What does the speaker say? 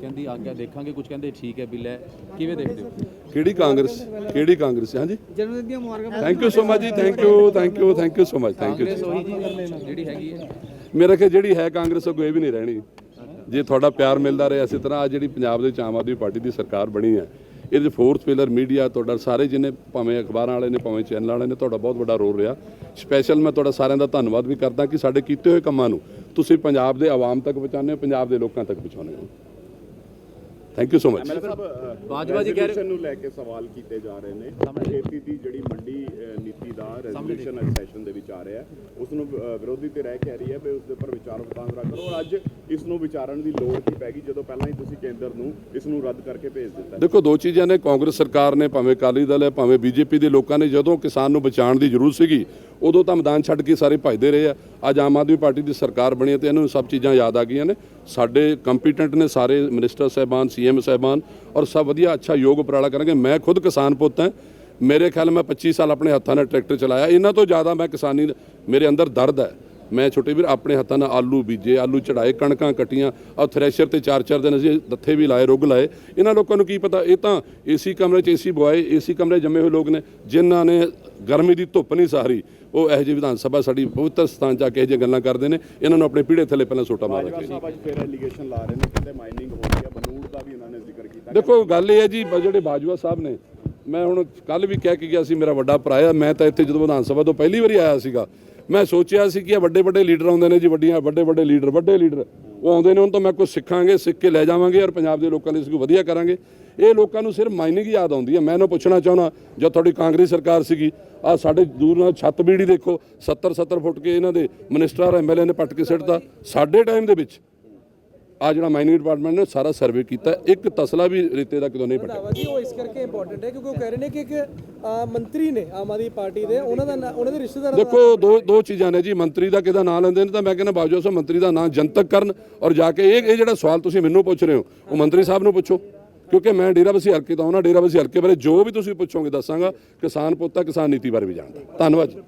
ਕਹਿੰਦੀ ਆਗਿਆ ਦੇਖਾਂਗੇ ਕੁਝ ਕਹਿੰਦੇ ਠੀਕ ਹੈ ਬਿੱਲ ਹੈ। ਕਿਵੇਂ ਦੇਖਦੇ ਹੋ? ਕਿਹੜੀ ਕਾਂਗਰਸ? ਕਿਹੜੀ ਕਾਂਗਰਸ? ਹਾਂਜੀ? ਜਨਮ ਦਿਨ ਦੀਆਂ ਮੁਬਾਰਕਾਂ ਥੈਂਕ ਯੂ ਸੋ ਮਚ ਜੀ thank you thank you thank you so much thank you ਜਿਹੜੀ ਹੈਗੀ ਹੈ। ਮੇਰੇ ਖਿਆਲ ਜਿਹੜੀ ਹੈ ਕਾਂਗਰਸ ਉਹ ਕੋਈ ਵੀ ਨਹੀਂ ਰਹਿਣੀ। ਜੇ ਤੁਹਾਡਾ ਪਿਆਰ ਮਿਲਦਾ ਰਿਹਾ ਇਸੇ ਤਰ੍ਹਾਂ ਆ ਜਿਹੜੀ ਪੰਜਾਬ ਦੇ ਵਿੱਚ ਆਮ ਆਦਮੀ ਪਾਰਟੀ ਦੀ ਸਰਕਾਰ ਬਣੀ ਹੈ ਇਹਦੇ ਫੋਰਥ ਪਿਲਰ ਮੀਡੀਆ ਤੁਹਾਡਾ ਸਾਰੇ ਜਿੰਨੇ ਭਾਵੇਂ ਅਖਬਾਰਾਂ ਵਾਲੇ ਨੇ ਭਾਵੇਂ ਚੈਨਲ ਵਾਲੇ ਨੇ ਤੁਹਾਡਾ ਬਹੁਤ ਵੱਡਾ ਰੋਲ ਰਿਹਾ। ਸਪੈਸ਼ਲ ਮੈਂ ਤੁਹਾਡਾ ਸਾਰਿਆਂ ਦਾ ਧੰਨਵਾਦ ਵੀ ਕਰਦਾ ਕਿ ਸਾਡੇ ਕੀਤੇ ਹੋਏ ਕੰਮਾਂ ਨੂੰ ਤੁਸੀਂ ਪੰਜਾਬ ਦੇ ਆਵਾਮ ਤੱਕ ਪਹੁੰਚਾਉਂਦੇ ਹੋ ਪੰਜਾਬ ਦੇ ਲੋਕਾਂ ਤੱਕ ਪਹੁੰਚਾਉਂਦੇ ਹੋ। Thank you so much Bajwa ji ਕਹਿ ਰਹੇ ਨੂੰ ਲੈ ਕੇ ਸਵਾਲ ਕੀਤੇ ਜਾ ਰਹੇ ਨੇ। ਖੇਤੀ ਦੀ ਜਿਹੜੀ ਮੰਡੀ ਨੀਤੀ ਦਾ ਰੈਜ਼ੋਲੂਸ਼ਨ ਅੱਜ ਸੈਸ਼ਨ ਦੇ ਰਿਹਾ ਉਸ ਨੂੰ ਵਿਰੋਧੀ ਤੇ ਰਹਿ ਕਹਿ ਰਹੀ ਹੈ ਵੀ ਉਸ ਦੇ ਉੱਪਰ ਵਿਚਾਰ ਵਟਾਂਦਰਾ ਕਰੋ ਔਰ ਅੱਜ ਇਸ ਨੂੰ ਵਿਚਾਰਨ ਦੀ ਲੋੜ ਕੀ ਪੈ ਗਈ, ਜਦੋਂ ਪਹਿਲਾਂ ਹੀ ਤੁਸੀਂ ਕੇਂਦਰ ਨੂੰ ਇਸ ਨੂੰ ਰੱਦ ਕਰਕੇ ਭੇਜ ਦਿੱਤਾ ਦੇਖੋ, ਦੋ ਚੀਜ਼ਾਂ ਨੇ, ਕਾਂਗਰਸ ਸਰਕਾਰ ਨੇ, ਭਾਵੇਂ ਅਕਾਲੀ ਦਲ ਹੈ, ਭਾਵੇਂ ਬੀਜੇਪੀ ਦੇ ਲੋਕਾਂ ਨੇ, ਜਦੋਂ ਕਿਸਾਨ ਨੂੰ ਬਚਾਉਣ ਦੀ ਜ਼ਰੂਰਤ ਸੀਗੀ, ਉਦੋਂ ਤਾਂ ਮੈਦਾਨ ਛੱਡ ਕੇ ਸਾਰੇ ਭੱਜਦੇ ਰਹੇ ਆ। ਅੱਜ ਆਮ ਆਦਮੀ ਪਾਰਟੀ ਦੀ ਸਰਕਾਰ ਬਣੀ ਹੈ ਤੇ ਇਹਨਾਂ ਨੂੰ ਸਭ ਚੀਜ਼ਾਂ ਯਾਦ ਆ ਗਈਆਂ ਨੇ। ਸਾਡੇ ਕੰਪੀਟੈਂਟ ਨੇ ਸਾਰੇ ਮਿਨਿਸਟਰ ਸਾਹਿਬਾਨ ਸੀਐਮ ਸਾਹਿਬਾਨ ਔਰ ਸਭ ਵਧੀਆ, ਅੱਛਾ ਯੋਗ ਉਪਰਾਲਾ ਕਰਾਂਗੇ। ਮੈਂ ਖੁਦ ਕਿਸਾਨ ਪੁੱਤ ਹਾਂ। ਮੇਰੇ ਖਿਆਲ ਮੈਂ 25 ਸਾਲ ਆਪਣੇ ਹੱਥਾਂ ਨਾਲ ਟਰੈਕਟਰ ਚਲਾਇਆ। ਇਹਨਾਂ ਤੋਂ ਜ਼ਿਆਦਾ ਮੈਂ ਕਿਸਾਨੀ ਮੇਰੇ ਅੰਦਰ ਦਰਦ ਹੈ। ਮੈਂ ਛੋਟੇ ਵੀਰ ਆਪਣੇ ਹੱਥਾਂ ਨਾਲ ਆਲੂ ਬੀਜੇ ਆਲੂ ਚੜਾਏ ਕਣਕਾਂ ਕੱਟੀਆਂ ਔਰ ਥ੍ਰੈਸ਼ਰ ਤੇ ਚਾਰ ਚਾਰ ਦਿਨ ਅਸੀਂ ਦੱਥੇ ਵੀ ਲਾਏ ਰੁੱਗ ਲਾਏ। ਇਹਨਾਂ ਲੋਕਾਂ ਨੂੰ ਕੀ ਪਤਾ ਇਹ ਤਾਂ ਏਸੀ ਕਮਰੇ 'ਚ ਏਸੀ ਬੁਆਏ ਏਸੀ ਕਮਰੇ ਜੰਮੇ ਹੋਏ ਲੋਕ ਨੇ ਜਿਨ੍ਹਾਂ ਨੇ ਗਰਮੀ ਦੀ ਧੁੱਪ ਨਹੀਂ ਸਹਾਰੀ ਉਹ ਇਹੋ ਜਿਹੀ ਵਿਧਾਨ ਸਭਾ ਸਾਡੀ ਪਵਿੱਤਰ ਸਥਾਨ 'ਚ ਆ ਕੇ ਇਹ ਜਿਹੀਆਂ ਗੱਲਾਂ ਕਰਦੇ ਨੇ। ਇਹਨਾਂ ਨੂੰ ਆਪਣੇ ਪੀੜੇ ਥੱਲੇ ਪਹਿਲਾਂ ਸੋਟਾ ਮਾਰ ਬਾਜਵਾ ਰੱਖੇ ਸਾਹਿਬ ਅੱਜ ਫਿਰ ਐਲੀਗੇਸ਼ਨ ਲਾ ਰਹੇ ਨੇ ਕਹਿੰਦੇ ਮਾਈਨਿੰਗ ਹੋ ਰਹੀ ਹੈ ਬਨੂੜ ਦਾ ਵੀ ਇਹਨਾਂ ਨੇ ਜ਼ਿਕਰ ਕੀਤਾ। ਦੇਖੋ ਗੱਲ ਇਹ ਹੈ ਜੀ ਜਿਹੜੇ ਬਾਜਵਾ ਸਾਹਿਬ ਨੇ ਮੈਂ ਹੁਣ ਕੱਲ ਵੀ ਕਹਿ ਕੇ ਗਿਆ ਸੀ ਮੇਰਾ ਵੱਡਾ ਭਰਾ ਹੈ ਮੈਂ ਤਾਂ ਇੱਥੇ ਜਦੋਂ ਵਿਧਾਨ ਸਭਾ ਤੋਂ ਪਹਿਲੀ ਵਾਰੀ ਆਇਆ ਸੀਗਾ, ਮੈਂ ਸੋਚਿਆ ਸੀ ਕਿ ਇਹ ਵੱਡੇ ਵੱਡੇ ਲੀਡਰ ਆਉਂਦੇ ਨੇ ਜੀ, ਵੱਡੀਆਂ, ਵੱਡੇ ਵੱਡੇ ਲੀਡਰ ਵੱਡੇ ਲੀਡਰ, ਉਹ ਆਉਂਦੇ ਨੇ ਉਹਨਾਂ ਤੋਂ ਮੈਂ ਕੁਝ ਸਿੱਖਾਂਗੇ, ਸਿੱਖ ਕੇ ਲੈ ਜਾਵਾਂਗੇ ਔਰ ਪੰਜਾਬ ਦੇ ਲੋਕਾਂ ਲਈ ਇਸ ਵਧੀਆ ਕਰਾਂਗੇ। ਇਹ ਲੋਕਾਂ ਨੂੰ ਸਿਰਫ ਮਾਈਨਿੰਗ ਯਾਦ ਆਉਂਦੀ ਹੈ। ਮੈਂ ਇਹਨੂੰ ਪੁੱਛਣਾ ਚਾਹੁੰਦਾ ਜਦ ਤੁਹਾਡੀ ਕਾਂਗਰਸ ਸਰਕਾਰ ਸੀਗੀ ਆ ਸਾਡੇ ਦੂਰ ਨਾਲ ਛੱਤ ਬੀੜੀ ਦੇਖੋ 70 70 ਫੁੱਟ ਕੇ ਇਹਨਾਂ ਦੇ ਮਿਨਿਸਟਰ ਔਰ ਐਮਐਲਏ ਨੇ ਪੱਟ ਕੇ ਸਿੱਟਦਾ ਸਾਡੇ ਟਾਈਮ ਦੇ ਵਿੱਚ ਆ ਜਿਹੜਾ ਮਾਈਨਿੰਗ ਡਿਪਾਰਟਮੈਂਟ ਨੇ ਸਾਰਾ ਸਰਵੇ ਕੀਤਾ ਇੱਕ ਤਸਲਾ ਵੀ ਰੇਤੇ ਦਾ ਕਿਦੋਂ ਨਹੀਂ ਪਟਿਆ। ਜੀ ਉਹ ਇਸ ਕਰਕੇ ਇੰਪੋਰਟੈਂਟ ਹੈ ਕਿਉਂਕਿ ਉਹ ਕਹਿ ਰਹੇ ਨੇ ਕਿ ਇੱਕ ਮੰਤਰੀ ਨੇ ਆਮ ਆਦਮੀ ਪਾਰਟੀ ਦੇ ਉਹਨਾਂ ਦਾ ਉਹਨਾਂ ਦੇ ਰਿਸ਼ਤੇਦਾਰ ਦੇਖੋ ਦੋ ਦੋ ਚੀਜ਼ਾਂ ਨੇ ਜੀ ਮੰਤਰੀ ਦਾ ਕਿਹਦਾ ਨਾਂ ਲੈਂਦੇ ਨੇ ਤਾਂ ਮੈਂ ਕਹਿੰਦਾ ਬਾਜੂ ਸਾਹਿਬ ਮੰਤਰੀ ਦਾ ਨਾਂ ਜਨਤਕ ਕਰਨ ਔਰ ਜਾ ਕੇ ਇਹ ਇਹ ਜਿਹੜਾ ਸਵਾਲ ਤੁਸੀਂ ਮੈਨੂੰ ਪੁੱਛ ਰਹੇ ਹੋ ਉਹ ਮੰਤਰੀ ਸਾਹਿਬ ਨੂੰ ਪੁੱਛੋ। ਕਿਉਂਕਿ ਮੈਂ ਡੇਰਾਬੱਸੀ ਹਲਕੇ ਤੋਂ ਆਉਣਾ ਡੇਰਾਬੱਸੀ ਹਲਕੇ ਬਾਰੇ ਜੋ ਵੀ ਤੁਸੀਂ ਪੁੱਛੋਗੇ ਦੱਸਾਂਗਾ ਕਿਸਾਨ ਪੁੱਤਾ ਕਿਸਾਨ ਨੀਤੀ ਬਾਰੇ ਵੀ ਜਾਣਦਾ। ਧੰਨਵਾਦ ਜੀ।